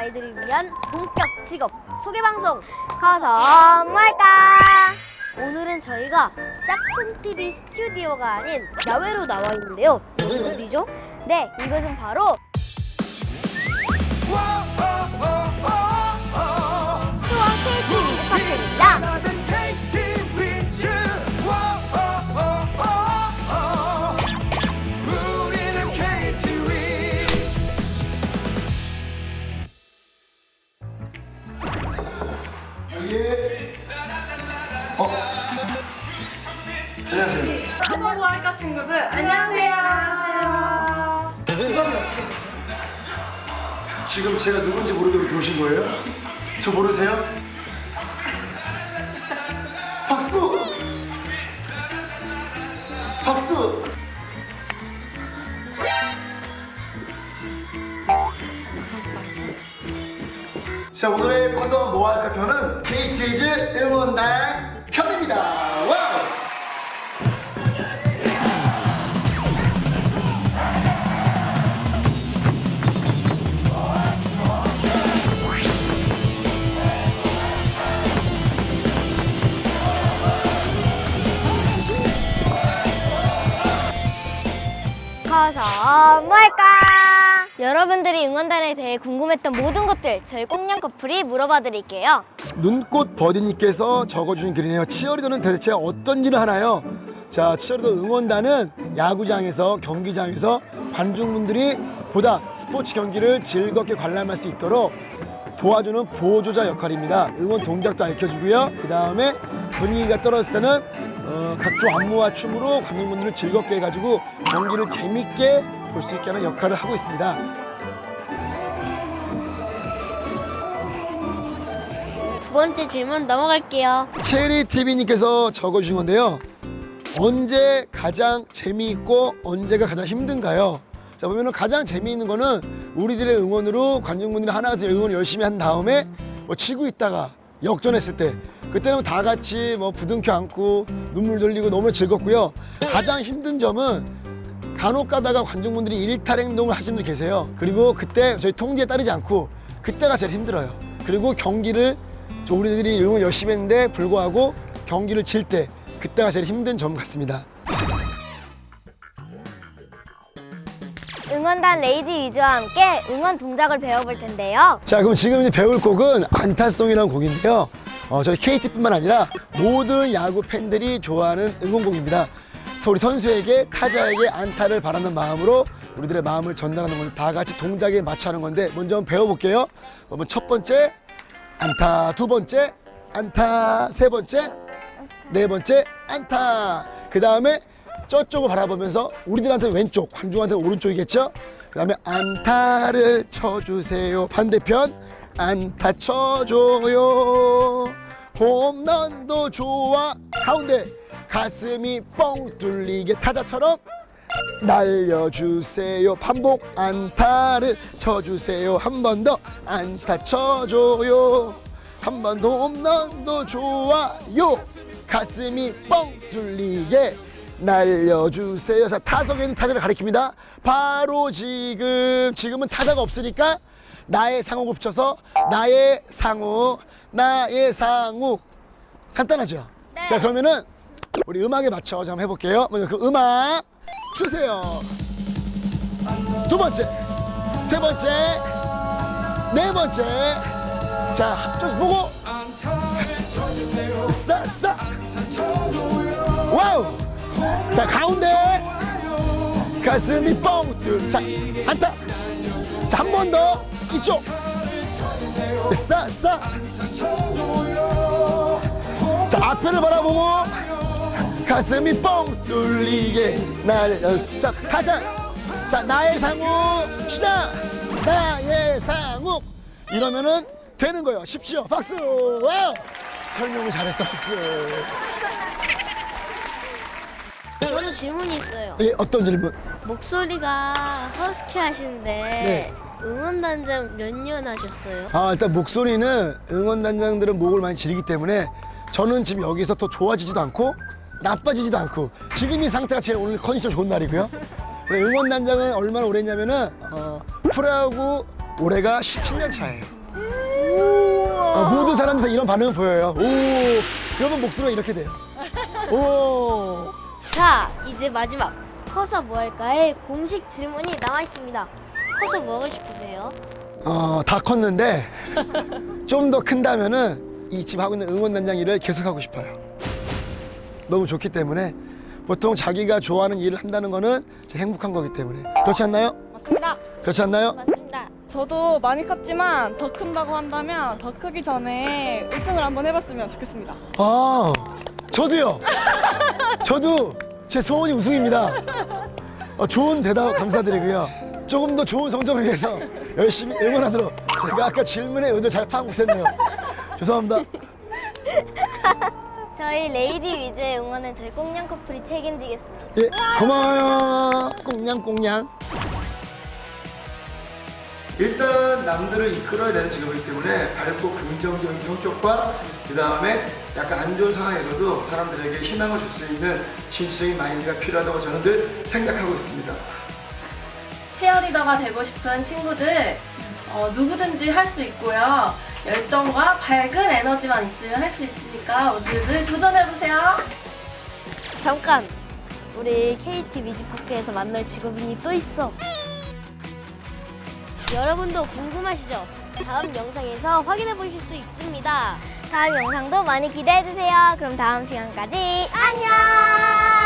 아이들을 위한 본격 직업 소개 방송 가서 뭘까? 오늘은 저희가 짝꿍 TV 스튜디오가 아닌 야외로 나와 있는데요. 여기 어디죠? 네, 이것은 바로 수원 할까 친구들 안녕하세요. 직업이 어떻게 되세요? 지금 제가 누군지 모르게 들어오신 거예요? 저 모르세요? 박수! 박수! 자 오늘의 커서 뭐 할까 편은 KT위즈 응원단 편입니다. 와 우! 가서 뭘까? 여러분들이 응원단에 대해 궁금했던 모든 것들 저희 꽁냥 커플이 물어봐 드릴게요. 눈꽃 버디님께서 적어주신 글이네요. 치어리더는 대체 어떤 일을 하나요? 자, 치어리더 응원단은 야구장에서 경기장에서 관중분들이 보다 스포츠 경기를 즐겁게 관람할 수 있도록 도와주는 보조자 역할입니다. 응원 동작도 알려주고요. 그 다음에 분위기가 떨어졌을 때는 어, 각종 안무와 춤으로 관중분들을 즐겁게 해가지고 경기를 재밌게 볼 수 있게 하는 역할을 하고 있습니다. 두 번째 질문 넘어갈게요. 체리 TV님께서 적어주신 건데요. 언제 가장 재미있고 언제가 가장 힘든가요? 자 보면은 가장 재미있는 거는 우리들의 응원으로 관중분들이 하나 같이 응원 열심히 한 다음에 뭐 치고 있다가 역전했을 때 그때는 다 같이 뭐 부둥켜 안고 눈물 돌리고 너무 즐겁고요. 가장 힘든 점은 간혹 가다가 관중분들이 일탈 행동을 하시는 분들 계세요. 그리고 그때 저희 통제에 따르지 않고 그때가 제일 힘들어요. 그리고 경기를 저 우리들이 응원 열심히 했는데 불구하고 경기를 질 때 그때가 제일 힘든 점 같습니다. 응원단 레이디 위즈와 함께 응원 동작을 배워볼 텐데요. 자, 그럼 지금 배울 곡은 안타송이라는 곡인데요. 어, 저희 KT뿐만 아니라 모든 야구 팬들이 좋아하는 응원곡입니다. 우리 선수에게 타자에게 안타를 바라는 마음으로 우리들의 마음을 전달하는 건데 다 같이 동작에 맞춰 하는 건데 먼저 한번 배워볼게요. 그러면 첫 번째 안타, 두 번째 안타, 세 번째 네 번째 안타. 그 다음에 저쪽을 바라보면서 우리들한테 왼쪽, 관중한테 오른쪽이겠죠? 그 다음에 안타를 쳐주세요. 반대편 안타 쳐줘요. 홈런도 좋아. 가운데 가슴이 뻥 뚫리게 타자처럼 날려주세요. 반복 안타를 쳐주세요. 한 번 더 안타 쳐줘요. 한 번 더 홈런도 좋아요. 가슴이 뻥 뚫리게 날려주세요. 자, 타석에 있는 타자를 가리킵니다. 바로 지금, 지금은 타자가 없으니까 나의 상욱을 붙여서 나의 상욱, 나의 상욱. 간단하죠? 네. 자, 그러면은 우리 음악에 맞춰 자, 한번 해볼게요. 먼저 그 음악 주세요. 두 번째, 세 번째, 네 번째. 자, 합쳐서 보고. 자, 가운데. 가슴이 뻥 뚫. 자, 안타. 자, 한 번 더. 이쪽. 싸, 싸. 자, 앞에를 바라보고. 가슴이 뻥 뚫리게 날려. 자, 가자. 자, 나의 상욱. 시작. 나의 상욱. 이러면은 되는 거예요. 쉽죠? 박수. 와우. 설명을 잘했어. 박수. 저는 질문이 있어요. 예, 어떤 질문? 목소리가 허스키 하신데 네. 응원단장 몇 년 하셨어요? 아, 일단 목소리는 응원단장들은 목을 많이 지르기 때문에 저는 지금 여기서 더 좋아지지도 않고 나빠지지도 않고 지금 이 상태가 제일 오늘 컨디션 좋은 날이고요. 응원단장은 얼마나 오래 했냐면은 어, 프로야구 올해가 17년 차예요. 어, 모든 사람들 다 이런 반응을 보여요. 오, 그러면 목소리가 이렇게 돼요. 오, 자, 이제 마지막 커서 뭐 할까의 공식 질문이 남아 있습니다. 커서 뭐 하고 싶으세요? 어, 다 컸는데 좀 더 큰다면은 이 집 하고 있는 응원단장 일을 계속하고 싶어요. 너무 좋기 때문에 보통 자기가 좋아하는 일을 한다는 거는 행복한 거기 때문에 그렇지 않나요? 맞습니다. 그렇지 않나요? 맞습니다. 저도 많이 컸지만 더 큰다고 한다면 더 크기 전에 우승을 한번 해봤으면 좋겠습니다. 아, 저도요. 저도 제 소원이 우승입니다. 어, 좋은 대답 감사드리고요. 조금 더 좋은 성적을 위해서 열심히 응원하도록 제가 아까 질문의 의도를 잘 파악 못했네요. 죄송합니다. 저희 레이디 위즈의 응원은 저희 꽁냥 커플이 책임지겠습니다. 예, 고마워요. 꽁냥꽁냥. 일단 남들을 이끌어야 되는 직업이기 때문에 밝고 긍정적인 성격과 그 다음에 약간 안 좋은 상황에서도 사람들에게 희망을 줄 수 있는 진취적인 마인드가 필요하다고 저는 늘 생각하고 있습니다. 치어리더가 되고 싶은 친구들 어, 누구든지 할 수 있고요. 열정과 밝은 에너지만 있으면 할 수 있으니까 모두들 도전해보세요. 잠깐! 우리 KT 뮤직파크에서 만날 직업인이 또 있어. 여러분도 궁금하시죠? 다음 영상에서 확인해 보실 수 있습니다. 다음 영상도 많이 기대해 주세요. 그럼 다음 시간까지 안녕!